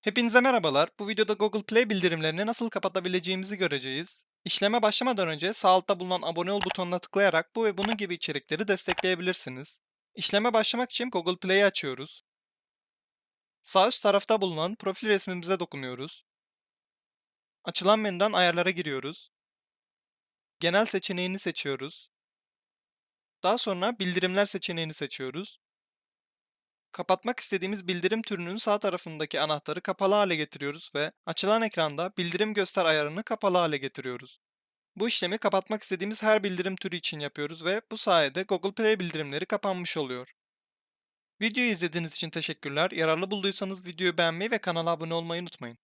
Hepinize merhabalar. Bu videoda Google Play bildirimlerini nasıl kapatabileceğimizi göreceğiz. İşleme başlamadan önce sağ altta bulunan abone ol butonuna tıklayarak bu ve bunun gibi içerikleri destekleyebilirsiniz. İşleme başlamak için Google Play'i açıyoruz. Sağ üst tarafta bulunan profil resmimize dokunuyoruz. Açılan menüden ayarlara giriyoruz. Genel seçeneğini seçiyoruz. Daha sonra bildirimler seçeneğini seçiyoruz. Kapatmak istediğimiz bildirim türünün sağ tarafındaki anahtarı kapalı hale getiriyoruz ve açılan ekranda bildirim göster ayarını kapalı hale getiriyoruz. Bu işlemi kapatmak istediğimiz her bildirim türü için yapıyoruz ve bu sayede Google Play bildirimleri kapanmış oluyor. Videoyu izlediğiniz için teşekkürler. Yararlı bulduysanız videoyu beğenmeyi ve kanala abone olmayı unutmayın.